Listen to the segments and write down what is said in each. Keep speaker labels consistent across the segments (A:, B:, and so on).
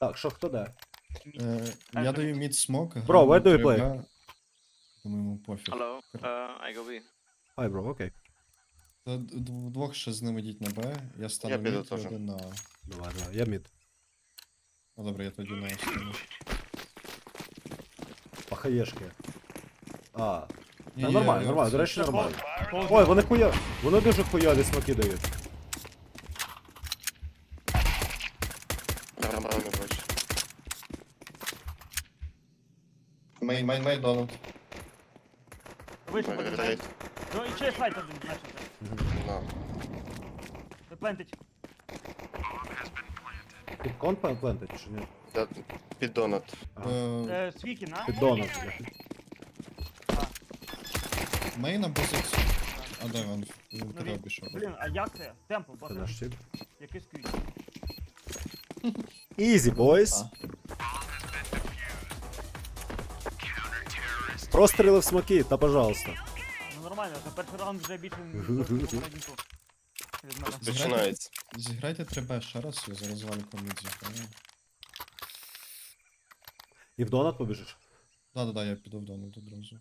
A: Так, що хто де?
B: Е, я даю мід смок.
A: Bro, where do you play?
B: Думаю, йому пофіг.
C: Hello, uh, I go B.
A: Ай, бро, окей.
B: Та д- Вдвох ще з ними йдіть на Б, я стану
D: Я піду
B: мід,
D: теж.
B: один на... А.
A: Давай, давай, я мід.
B: Ну добре, я тоді на стану.
A: Пахаєшки. А,
B: Ні,
A: та
B: ні,
A: нормально,
B: я-
A: нормально, до речі, нормально. Ой, вони хуя. Вони дуже хуяві смаки дають.
D: Нормально не бачу.
B: Мейн, мейн, Дональд.
E: Вийшов один Ну і ще сайт один, значить.
D: На.
E: Плентить.
A: Під кон плентить чи ні?
D: Да, Під донат.
B: Е,
E: Е, Свікін, а?
A: Під донат.
B: Мейн або зикс. А де він? Він
E: Ну, він-? Блін, а як це? Темпл,
A: Це наш тип.
E: Якийсь квіт.
A: Easy, boys. Простріли в смаки, та пожалуйста.
E: Ну нормально, за перший раунд вже більше попередньому. Від мене.
D: Починається.
B: Зіграйте 3Б ще раз, я зараз валіком мід зіграю.
A: І в донат побіжиш?
B: Да-да-да, я піду в Дональд одразу.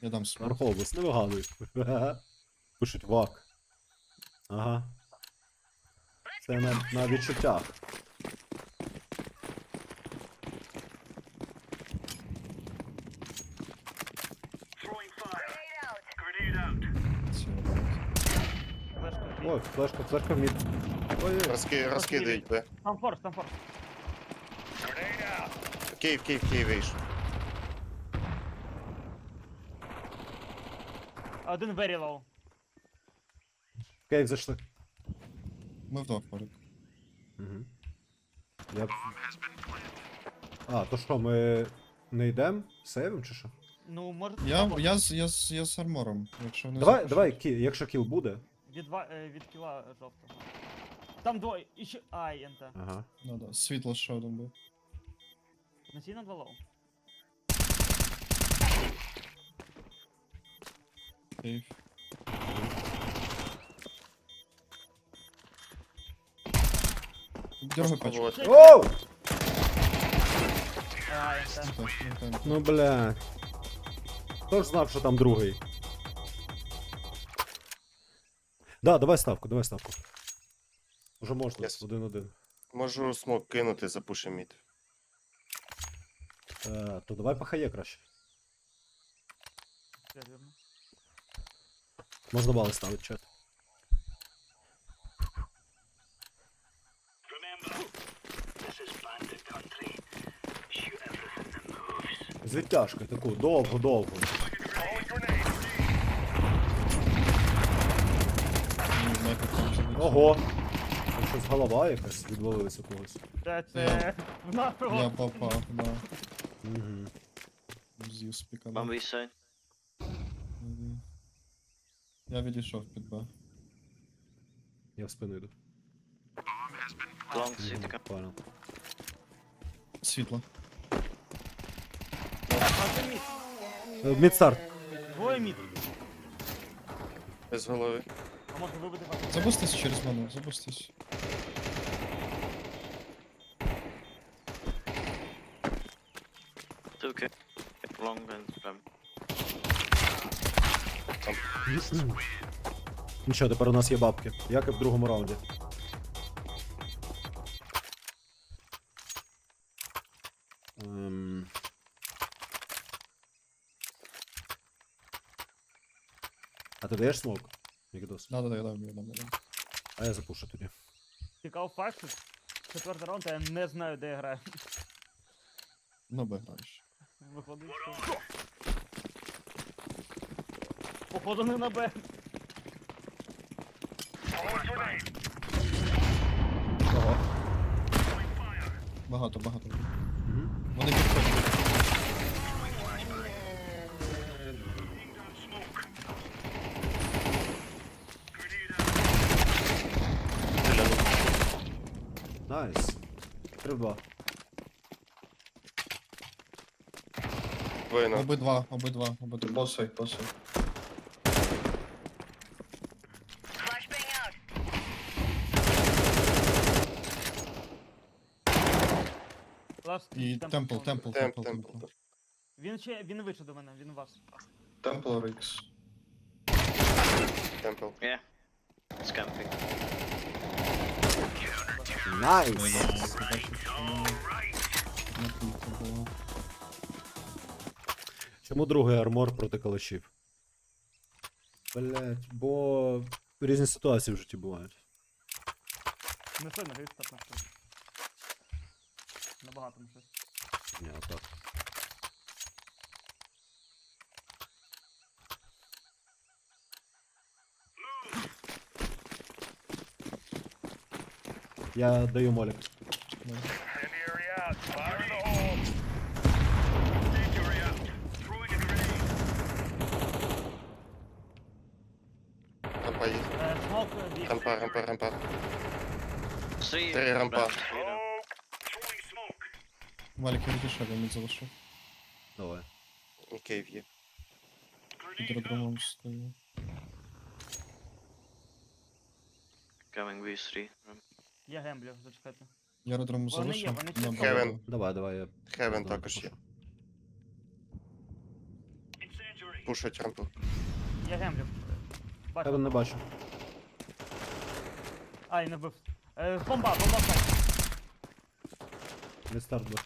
B: Я дам смок.
A: Архолбус, не вигадуй. Пишуть вак. Ага. Це на, на відчуттях. Ой, флешка, флешка в мід. Ой,
D: Розки... Розкидають Б.
E: Там форс, там форс.
D: Київ, Київ, Київ вийшов.
E: Один very low.
A: кейв зайшли.
B: Ми вдвох поряд.
A: Угу. Я... б- А, то що, ми не йдемо? Сейвим чи що?
E: Ну, може...
B: Я, я, з- я, з- я з армором, якщо не
A: Давай,
B: запишуть.
A: давай, кі, якщо кіл буде.
E: Від, два, е, від кіла жовтого. Там двоє. І ще... Ай, НТ.
A: Ага.
B: Ну да, світло ще один був.
E: Насій на два лоу.
B: Кейв. Дергай пачку.
D: Вот.
A: Оу!
E: Ай, НТ.
B: Ну так, ну так.
A: Ну бля. Хто ж знав, що там другий? Да, давай ставку, давай ставку. Уже можна,
D: Yes.
A: один-один.
D: Можу смок кинути, запушим мід.
A: Е, то давай пахає краще.
E: Все вірно.
A: Можна бали ставити чат. З відтяжкою таку, довго-довго.
B: Ні, нафіг там вже не
A: Ого! Там щось голова якась відвалилась у когось.
E: Це, це... В
B: Я
E: нашого.
B: попав, да.
A: Угу.
B: З'їв.
C: One B side.
B: Я відійшов під Б.
A: Я в спину йду.
C: Long city.
A: Понял.
B: Світло.
E: А це мід.
A: Е, Мідстарт.
E: Двоє мід.
D: Без голови.
E: А можна вибити вас.
B: Забустись через мене, забустись.
C: Two K. Long and
A: Нічого, тепер у нас є бабки. Як і в другому раунді. Ем... А ти даєш смок? Мікдос?
B: Да, да, да, я дам, я дам, я дам.
A: А я запушу тоді.
E: Цікаво факт, що четвертий раунд, а я не знаю, де я граю.
B: Ну, Б граєш.
E: Виходить, що... Походу не на Б.
A: Ого.
B: Багато, багато. Вони підходять.
A: Найс. 3 в 2.
D: Двоє на.
B: Обидва, обидва, обидва. Босай, босай.
E: Ласт,
B: І темпл, темпл, темпл,
D: темп.
B: темпл.
E: Він ще, він вийшов до мене, він у вас.
B: Темпл Рикс.
D: Темпл.
C: Yeah. It's camping.
A: Найс! Чому другий армор проти калашів? Блять, бо різні ситуації в житті бувають.
E: Не сильно гейст так на. Набагато не щось.
A: Ні, отак. Я даю молік.
D: Рампа є.
E: Е, е, бік.
D: Рампа, рампа, рампа. Три рампа.
B: Валік, я відійшов, я мід залишив.
A: Давай.
D: І кейв є.
B: Під аеродромом стою.
C: Coming V3. Ramp.
E: Я гемблю, зачекайте.
B: Я аеродрому
E: Вони є,
B: залишив.
E: вони.
A: Давай, давай, я.
D: Хевен
A: Давай,
D: також є. Пушать рампу.
E: Я гемблю. Бачу.
A: Хевен не бачу.
E: Ай, не вбив. Е, бомба, бомба сайт.
A: Не старт був.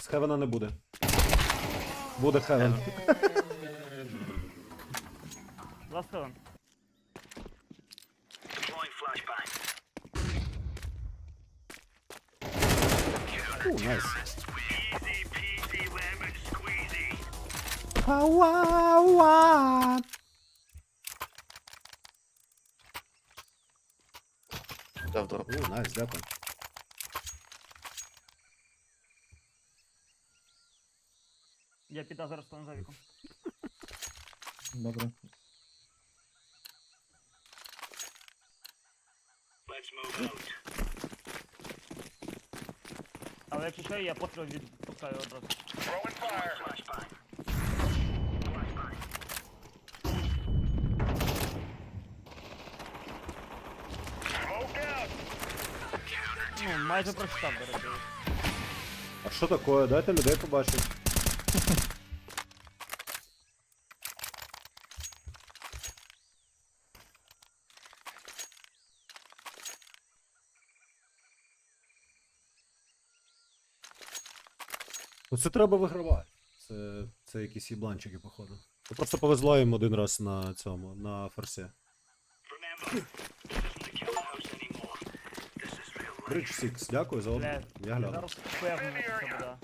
A: З Хевена не буде. Буде Хевен.
E: Last heaven.
A: Найс. Ау-ау-ау.
D: Дав дроп.
A: О, найс, дякую.
E: Я піда зараз стану за віком.
B: Добре.
E: Але якщо що, я постріл відпускаю одразу. Ну, майже прочитав, до речі.
A: А що таке? Дайте людей побачити. Ну це треба вигравати. Це, це якісь їбланчики, походу. Ну, Просто повезло їм один раз на цьому, на форсі. Bridge 6, дякую за
E: Бля.
A: Я гляну.
E: зараз впевнений, що це буде.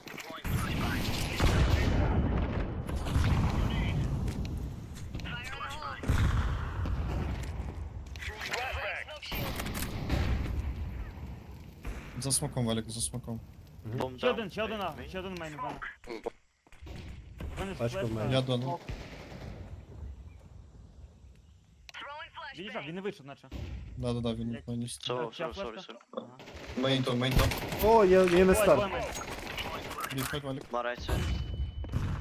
B: За смоком, Валік, за смоком.
E: Ще один, ще один, а, ще один мейн в мене. В мене
A: Пачка в мене.
B: Я.
E: Відійшов, він не вийшов, наче.
B: Да-да-да, він
E: Як-
B: мені
C: sorry,
E: флешка?
C: sorry.
E: Ага.
B: Мейн топ, мейн топ.
A: О, я, я не
E: Двоє,
A: старт.
E: двоє мейн.
B: Відходь, Валік.
C: Side.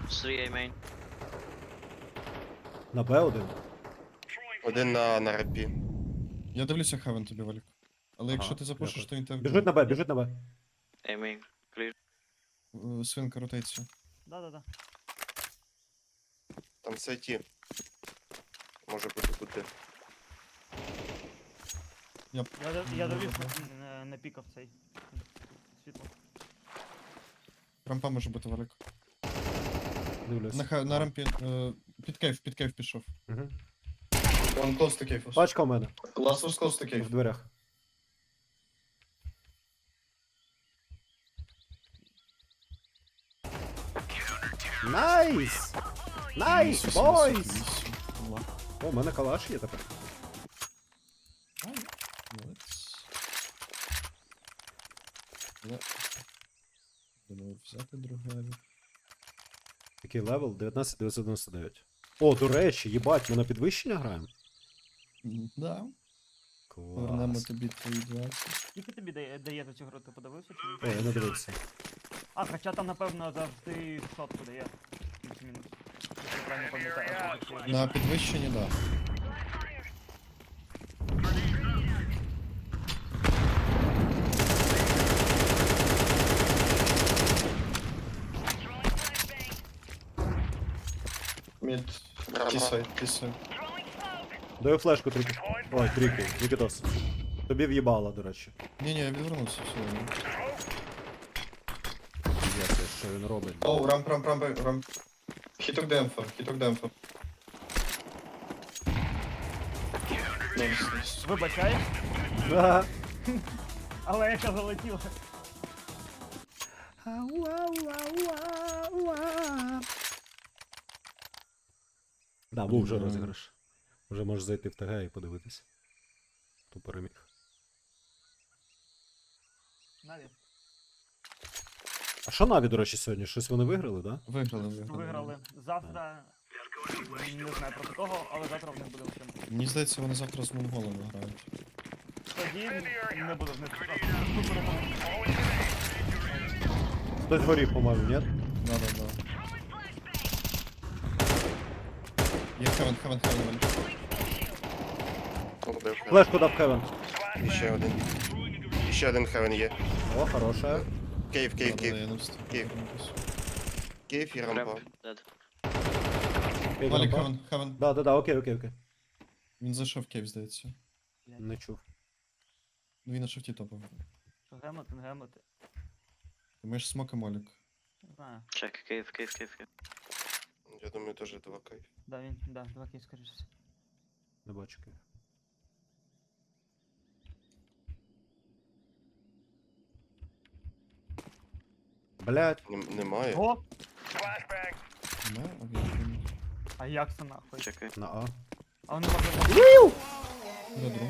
C: 3A main.
A: На Б1.
D: Один на, на рампі.
B: Я дивлюся Хевен тобі, Валік. Але якщо ти запушиш, то він тебе...
A: Біжить на Б, біжить на Б.
C: A main.
B: Е, Свинка ротація.
E: Да-да-да.
D: Там сайті. Може бути бути.
E: Я, я дивлюсь
B: добре.
E: на, на, пікав цей. Світло.
B: Рампа може бути, Валік.
A: Дивлюсь.
B: На, ха- на рампі... е, Під кейв, під кейв пішов.
A: Угу.
B: Он close to cave.
A: Пачка у мене.
B: Last was close to
A: В дверях. Найс! Найс, бойс! О, у мене калаш є тепер.
B: Думаю, взяти другаві.
A: Який левел? 19999. О, до речі, їбать, ми на підвищення граємо?
B: Да. Повернемо
A: Клас.
B: тобі твої 20.
E: Скільки тобі дає, дає за цю гру, ти подивився чи
A: О, я не дивився.
E: А, хоча там, напевно, завжди сотку дає. Мінус-мінус.
B: На підвищенні, да. Мід. Кисай, кисай.
A: Даю флешку трики. Ой, тріки, Вікідос. Тобі в'їбало, до речі.
B: Ні-ні, я відвернувся все.
A: Що він робить.
B: О, рамп, рамп, рамп, рамп. The info. Nice, nice.
E: Вибачай,
A: Ага.
E: але яка залетіла.
A: Да, був вже розіграш. Вже можеш зайти в ТГ і подивитись. Хто переміг.
E: Навіть
A: що Наві, до речі, сьогодні? Щось вони виграли, да?
B: Виграли, виграли.
E: виграли. Завтра. Не знаю проти кого, але завтра в них буде лише.
B: Мені здається, вони завтра з монголами грають.
E: Тоді не буде в них.
A: Хтось горів, по-моєму, ні?
B: Да, да, да. Є хевен, хевен, хевен.
D: Убив.
A: Флешку дав Кевен.
D: Ще один. Ще один хевен є.
A: О, хороша.
D: Кейв, кейв, кейв.
B: встиг.
D: Київ. Кейв і рампа.
C: Ramp
B: Валік,
A: рампа.
B: хевен, хевен.
A: Да, да, да, окей, окей, окей.
B: Він зайшов в кейв, здається.
A: Не чув.
B: Ну він на шифті топав.
E: Що гемати, не гемати.
B: Ти маєш смок і молік.
E: Не знаю.
C: Check cave, cave, cave, cave.
D: Я думаю, теж два кейв.
E: Да, він, да, два кейс, скоріше.
A: Не бачу Київ. Блять,
D: Нем- Немає.
E: О!
B: Окей.
E: А як це нахуй?
C: Check
A: на А.
E: А вони можуть...
B: Добро.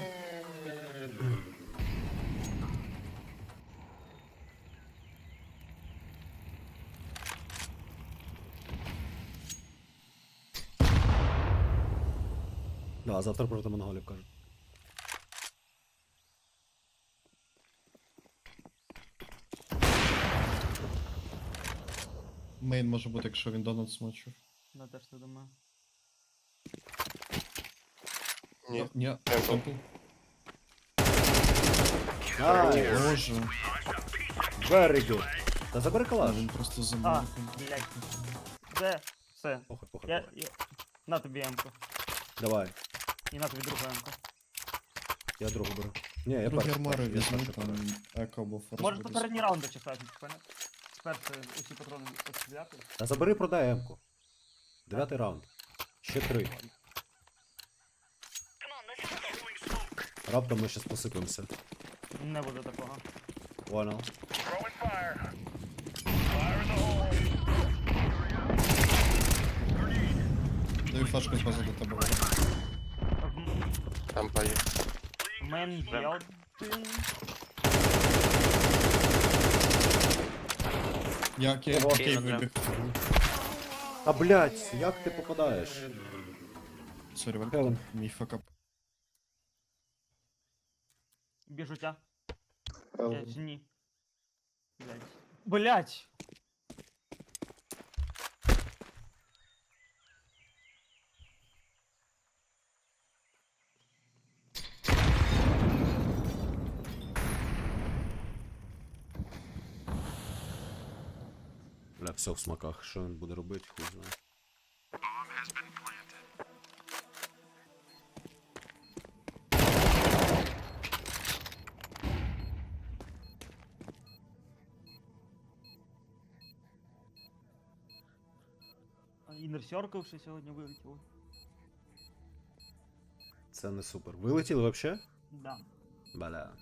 A: Да, завтра проти монголів кажуть.
B: Мейн може бути, якщо він донат смочив.
E: Да, теж так думаю.
D: Ні.
B: Ні,
D: Темпл.
B: Боже.
A: very good. Та забери
B: А,
A: калаш.
B: він просто за
E: А, блядь. Де? Все.
A: Похуй, похуй,
E: Я,
A: похуй.
E: я... На тобі емку.
A: Давай,
E: І на тобі другу емку.
A: я другу беру. Ні, я
B: Другі
A: перший.
B: армори
A: перший, я
B: візьми,
A: перший
B: там
A: беру.
B: еко або форс.
E: Може
B: буде.
E: попередні раунди чекати, понятно? Перше, усі патрони постріляти.
A: Та забери, продай М-ку. Дев'ятий раунд. Ще три. Раптом ми щас посипемося.
E: Не буде такого.
A: Понял.
B: Даю флешку до тебе. Валік.
E: М,
D: Рампа є.
E: Мен є один.
B: Я
A: кей,
B: кейв
C: Кейв,
B: вибіг.
A: А блять, як ти попадаєш?
B: Сорі, Валік,
A: Хевен.
B: мій факап.
E: Біжуття. Я чи ні? Блять. Блять!
A: Бля, все в смаках. Що він буде робити, хуй знає.
E: Circle ще сьогодні вилетіло.
A: Це не супер. Вилетіли вообще?
E: Да.
A: Бля.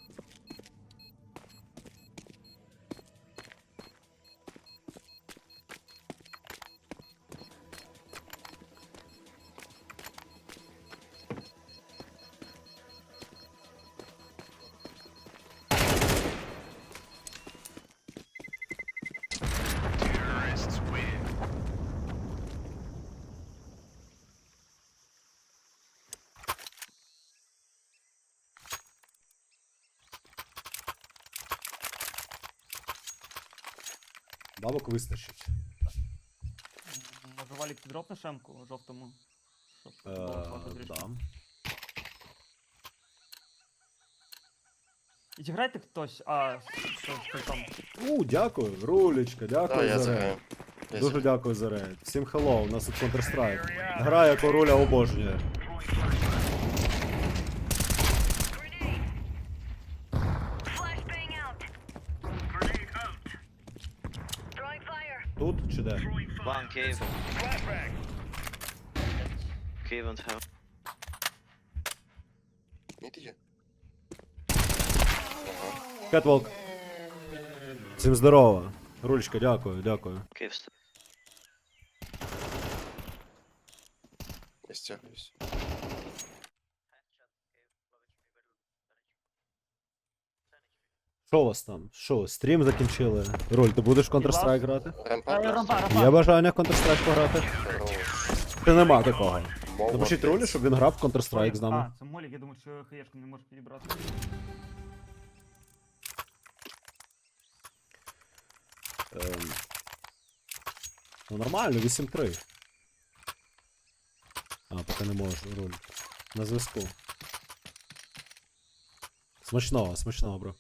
A: Бабок вистачить.
E: Може валік підропне шемку жовтому. Щоб
A: Е, да.
E: Хтось, а що, що там?
A: У, дякую, рулечка, дякую
D: я
A: за
D: заграю.
A: рейд. Дуже дякую за рейд. Всім хеллоу, у нас тут Counter-Strike. Грає короля обожнює. Тут чи де?
C: One cave. Cave and hell.
D: Мід є?
A: Кетволк. Всім здорово. Рулечка, дякую, дякую.
C: Cave
D: Я стягуюсь.
A: Що у вас там? Що, стрім закінчили? Руль, ти будеш в Counter-Strike грати?
D: Рампа.
E: Е, Рампа, рампа.
A: Є бажання в Counter-Strike пограти? Ти нема такого. Напишіть рулі, щоб він грав в Counter-Strike з нами.
E: А, це молік, я думаю, що хаєшку не може підібрати.
A: Ем, Ну нормально, 8-3. А, поки не можу, руль. На зв'язку. Смачного, смачного, бро.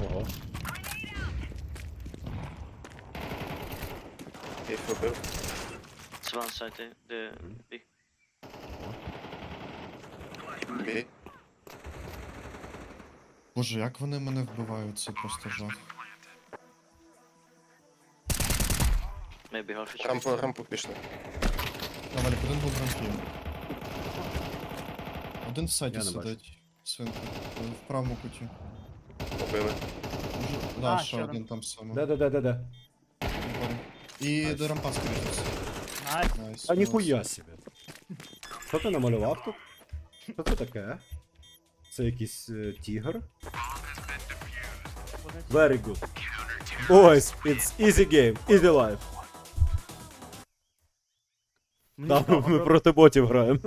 A: Ого.
D: Їх вибив.
C: It's one side, the, the B.
D: Бій.
B: Боже, як вони мене вбивають, це просто жах.
C: Maybe half HP.
D: Рампу, рампу пішли.
B: Давай, один був в рампі. Один в сайті
A: Я не бачу.
B: сидить. Свинка. В правому куті.
D: Побили.
B: Да,
E: А,
B: ще
E: ще
B: один
E: один.
B: там саме.
A: Де-де-де-де-де.
B: І
A: Найс.
B: до рампа скоріше.
E: Найс.
B: Найс.
A: А
B: молодці.
A: ніхуя собі. Що ти намалював тут? Що це таке? Це якийсь е, тігр? Very good. Boys, it's easy game, easy life.
E: Мені
A: Там
E: цікаво,
A: ми
E: про-
A: проти ботів граємо.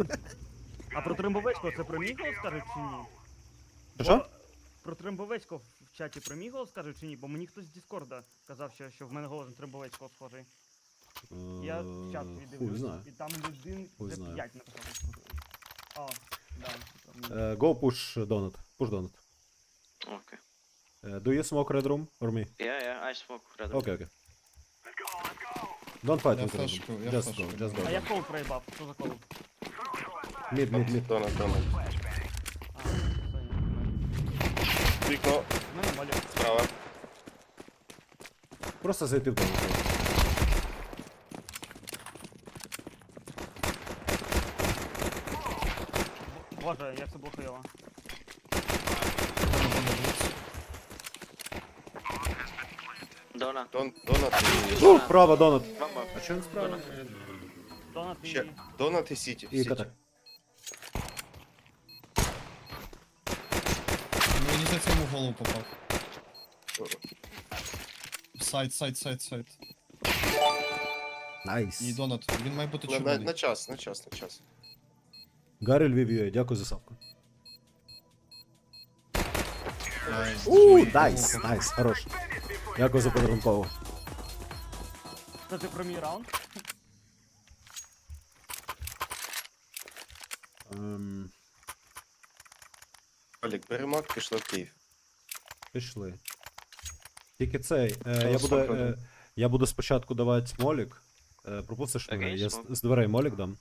E: А про Тримбовецького це про голос скажуть чи ні?
A: Що?
E: Бо Про Тримбовецького в чаті про голос скажуть чи ні? Бо мені хтось з Діскорда казав, що, що в мене голос на Тримбовецького схожий. Я в чат
A: Е, Хуй
E: віддивився,
A: знаю.
E: і там людин
A: Хуй
E: вже
A: знаю.
E: 5 написав. О, да.
A: Е, Go push donut. Push donut.
C: Okay.
A: Е, Do you smoke red room or me?
C: Yeah, yeah, I smoke red.
A: Окей, окей. Don't fight
B: Я
A: with red
B: флешку,
A: room.
B: я
A: Just
B: флешку.
A: go, just
E: А
A: go.
E: я кол проїбав, що за кол?
A: Mid, mid, mid.
D: Донат, донат.
E: А, це ні.
D: Вікно
E: В мене молік.
D: справа.
A: Просто зайти в donut.
E: Боже, як це було хуйово.
C: Dona.
D: Дон, донат і...
A: О, право, donut.
C: One more.
A: А що він справа?
E: Донат і...
D: Ще. Донат і сіті.
A: І
D: Сіті.
A: ката.
B: Ну, Мені за цьому в голову попав. Сайт, сайт, сайт, сайт.
A: Найс.
B: І донат. Він має бути
D: На, на,
B: червоний.
D: на час, на час, на час.
A: Гаррі Львів, дякую за сапку.
B: Найс.
A: Ууу,
B: Живий,
A: найс,
B: голову.
A: найс, хорош. Дякую за подарункову.
E: Це ти про мій раунд?
A: Ем,
D: Олік, бери мак, пішли в Київ.
A: пішли. Тільки цей. Е, я, буду, е, я буду спочатку давати молік. Е, пропустиш мене,
C: Окей,
A: я з,
C: смок.
A: з дверей молік дам.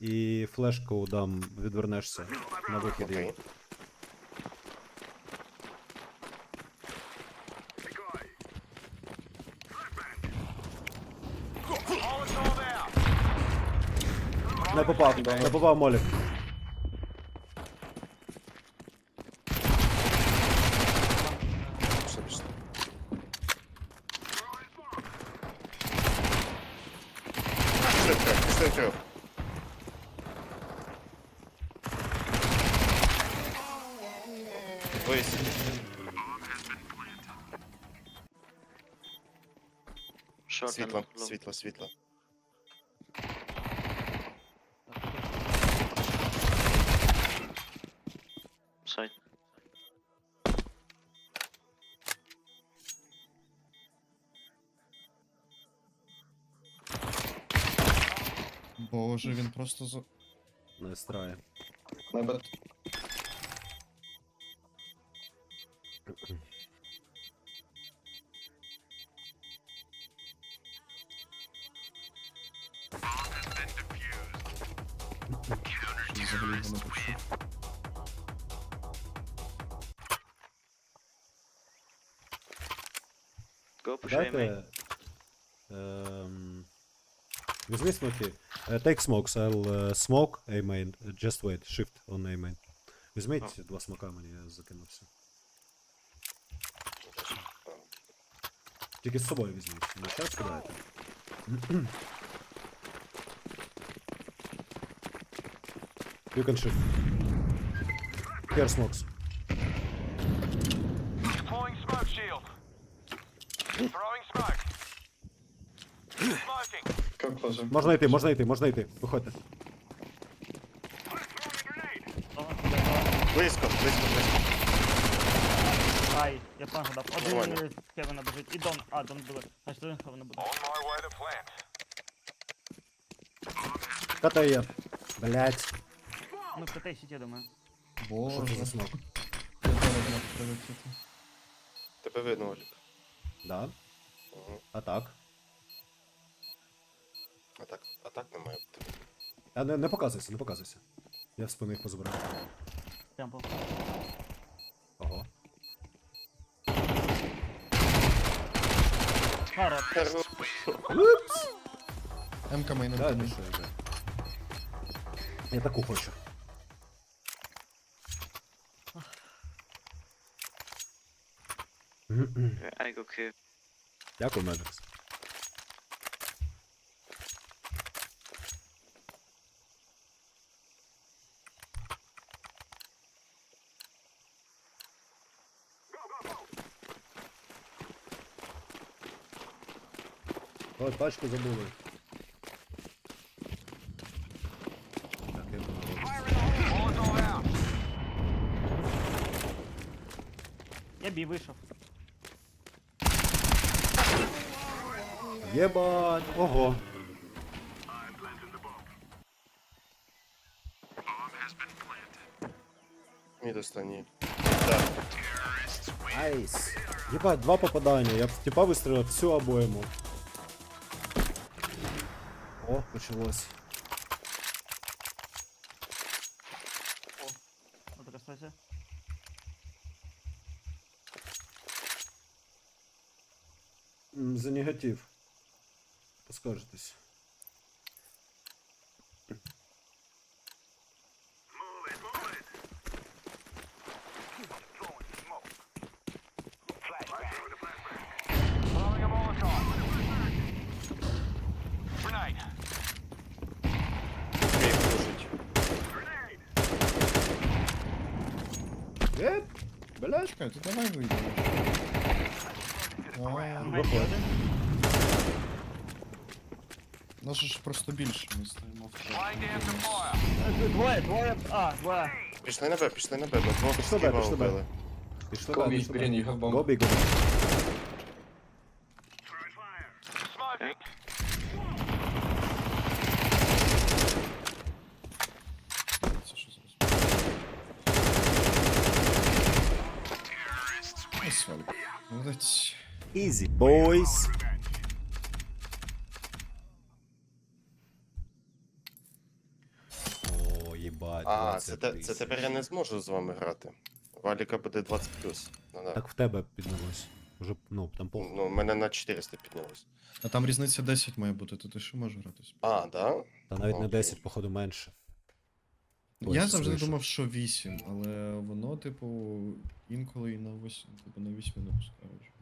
A: І флешку дам, відвернешся на вихід.
D: Окей.
A: її. Попав, не попав молік.
D: Пішли, пішли. Пішли.
C: Short
D: Світло,
C: and
D: світло, світло.
C: Side.
B: Боже, він просто за.
A: Не страє.
B: Найбет.
C: Go push A main.
A: Дайте. Ем... Візьми смоки. Е, Take smokes, I'll uh, smoke A main. Just wait, shift on A main. Візьміть два смока мені, я закинувся. Тільки з собою візьміть. На час кидаєте. You can shift. Here smokes.
F: Smoke. Smoking.
A: Можна йти, можна йти, можна йти. Виходьте.
D: Близько, близько, близько.
E: Ай, я план гадав. Один
D: Нормально.
E: з Кевина біжить. І Дон. А, Дон буде. Значить, один Кевина буде.
F: On my way to plant.
A: Ката є. Блять.
E: Ми в КТ сіті, я думаю.
B: Боже.
D: Тебе видно, Олік.
A: Да.
D: Угу.
A: А так.
D: А так, а так не має бути.
A: А не, не показуйся, не показуйся. Я в спину їх позабирав.
E: Темпл.
A: Ого.
E: Хорош.
B: МК мейном
A: Да,
B: тяне.
A: що я. Я таку хочу.
C: I go Q.
A: Дякую, Медекс. Ой, пачку забули. Так, я
F: out.
E: Я бій вийшов.
A: Єбать! Ого!
D: Мід останній.
A: Айс! Єбать, два попадання. Я б типа вистрілив всю обойму. О, почалось.
E: Ось така ситуація.
A: М, За негатив. Поскажетесь.
F: Throwing a Molotov. Grenade.
D: Кейк лежить.
A: Єп! Блять!
B: Чекай, то давай вийдемо. А,
E: Мейн є один.
B: Нас же ж просто більше, ми стоїмо в
F: Laying down some fire.
E: Е, Двоє, двоє. А, двоє.
D: Пішли на Б, пішли на Б, ми двох
A: Пішли Б,
D: скіба
A: пішли Б.
D: вбили.
A: Пішли
G: Go
A: далі,
G: big,
A: пішли
G: Green,
A: далі.
G: you have bomb.
A: Go big, go big.
F: Smoking.
B: Це що зараз? Асфальт. Молодець.
A: Easy, boys.
D: А, це,
A: 20
D: те, це тепер я не зможу з вами грати. Валіка буде 20 Ну, да.
A: Так в тебе піднялось. Уже, ну, там пол.
D: Ну, у мене на 400 піднялось.
B: А там різниця 10 має бути, то ти що можеш гратись?
D: А, да?
A: Та навіть
D: Окей.
A: 10, походу, менше. Ой,
B: Я
A: це
B: завжди
A: слышу.
B: думав, що 8, але воно, типу, інколи і на 8, типу, на 8 не пускають.